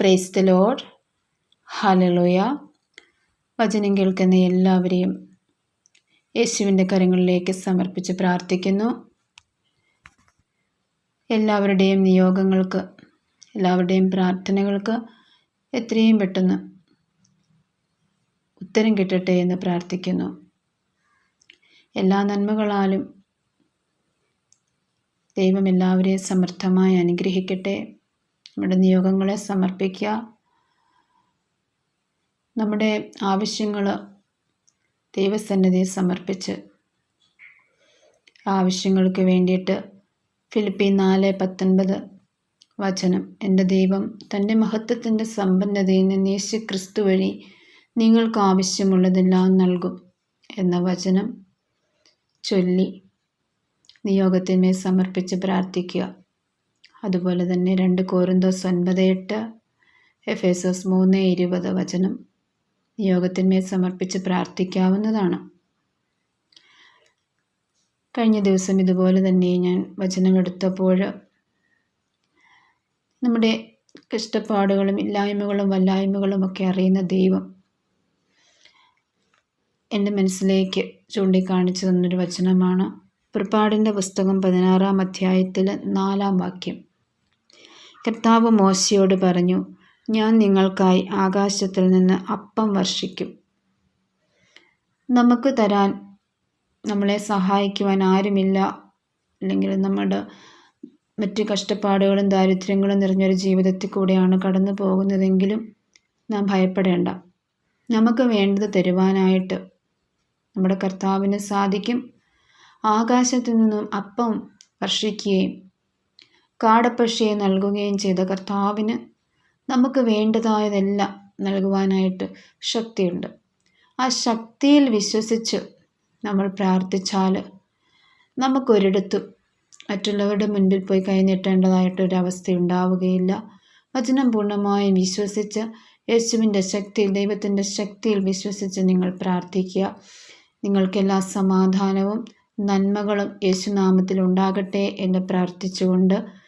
Praise the load ഹലലോയ വചനം കേൾക്കുന്ന എല്ലാവരെയും യേശുവിന്റെ കരങ്ങളിലേക്ക് സമർപ്പിച്ച് പ്രാർത്ഥിക്കുന്നു. എല്ലാവരുടെയും നിയോഗങ്ങൾക്ക് എല്ലാവരുടെയും പ്രാർത്ഥനകൾക്ക് എത്രയും പെട്ടെന്ന് ഉത്തരം കിട്ടട്ടെ എന്ന് പ്രാർത്ഥിക്കുന്നു. എല്ലാ നന്മകളാലും ദൈവം എല്ലാവരെയും സമർത്ഥമായി അനുഗ്രഹിക്കട്ടെ. നമ്മുടെ നിയോഗങ്ങളെ സമർപ്പിക്കുക. നമ്മുടെ ആവശ്യങ്ങൾ ദൈവസന്നിധിയെ സമർപ്പിച്ച് ആവശ്യങ്ങൾക്ക് വേണ്ടിയിട്ട് ഫിലിപ്പി നാല് പത്തൊൻപത് വചനം എന്റെ ദൈവം തന്റെ മഹത്വത്തിന്റെ സമ്പന്നതയിൽ നിന്ന് യേശു ക്രിസ്തു വഴി നിങ്ങൾക്ക് ആവശ്യമുള്ളതെല്ലാം നൽകും എന്ന വചനം ചൊല്ലി നിയോഗത്തിന്മേൽ സമർപ്പിച്ച് പ്രാർത്ഥിക്കുക. അതുപോലെ തന്നെ രണ്ട് കോറിന്തോസ് ഒൻപത് എട്ട് എഫ് എസ് എസ് മൂന്ന് ഇരുപത് വചനം. നിയോഗത്തിന്മേൽ സമർപ്പിച്ച് പ്രാർത്ഥിക്കാവുന്നതാണ്. കഴിഞ്ഞ ദിവസം ഇതുപോലെ തന്നെ ഞാൻ വചനമെടുത്തപ്പോൾ നമ്മുടെ കഷ്ടപ്പാടുകളും ഇല്ലായ്മകളും വല്ലായ്മകളും ഒക്കെ അറിയുന്ന ദൈവം എന്റെ മനസ്സിലേക്ക് ചൂണ്ടിക്കാണിച്ചു തന്നൊരു വചനമാണ്. പുറപ്പാടിന്റെ പുസ്തകം പതിനാറാം അധ്യായത്തിൽ നാലാം വാക്യം. കർത്താവ് മോശയോട് പറഞ്ഞു ഞാൻ നിങ്ങൾക്കായി ആകാശത്തിൽ നിന്ന് അപ്പം വർഷിക്കും. നമുക്ക് തരാൻ നമ്മളെ സഹായിക്കുവാൻ ആരുമില്ല. അല്ലെങ്കിൽ നമ്മുടെ മറ്റ് കഷ്ടപ്പാടുകളും ദാരിദ്ര്യങ്ങളും നിറഞ്ഞൊരു ജീവിതത്തിൽ കൂടെയാണ് കടന്നു പോകുന്നതെങ്കിലും നാം ഭയപ്പെടേണ്ട. നമുക്ക് വേണ്ടത് തരുവാനായിട്ട് നമ്മുടെ കർത്താവിന് സാധിക്കും. ആകാശത്തു നിന്നും അപ്പം വർഷിക്കുകയും കാടപ്പക്ഷിയെ നൽകുകയും ചെയ്ത കർത്താവിന് നമുക്ക് വേണ്ടതായതെല്ലാം നൽകുവാനായിട്ട് ശക്തിയുണ്ട്. ആ ശക്തിയിൽ വിശ്വസിച്ച് നമ്മൾ പ്രാർത്ഥിച്ചാൽ നമുക്കൊരിടത്തും മറ്റുള്ളവരുടെ മുൻപിൽ പോയി കൈനീട്ടേണ്ടതായിട്ടൊരവസ്ഥ ഉണ്ടാവുകയില്ല. വചനം പൂർണമായും വിശ്വസിച്ച് യേശുവിന്റെ ശക്തിയിൽ ദൈവത്തിന്റെ ശക്തിയിൽ വിശ്വസിച്ച് നിങ്ങൾ പ്രാർത്ഥിക്കുക. നിങ്ങൾക്കെല്ലാ സമാധാനവും നന്മകളും യേശുനാമത്തിൽ ഉണ്ടാകട്ടെ എന്ന് പ്രാർത്ഥിച്ചുകൊണ്ട്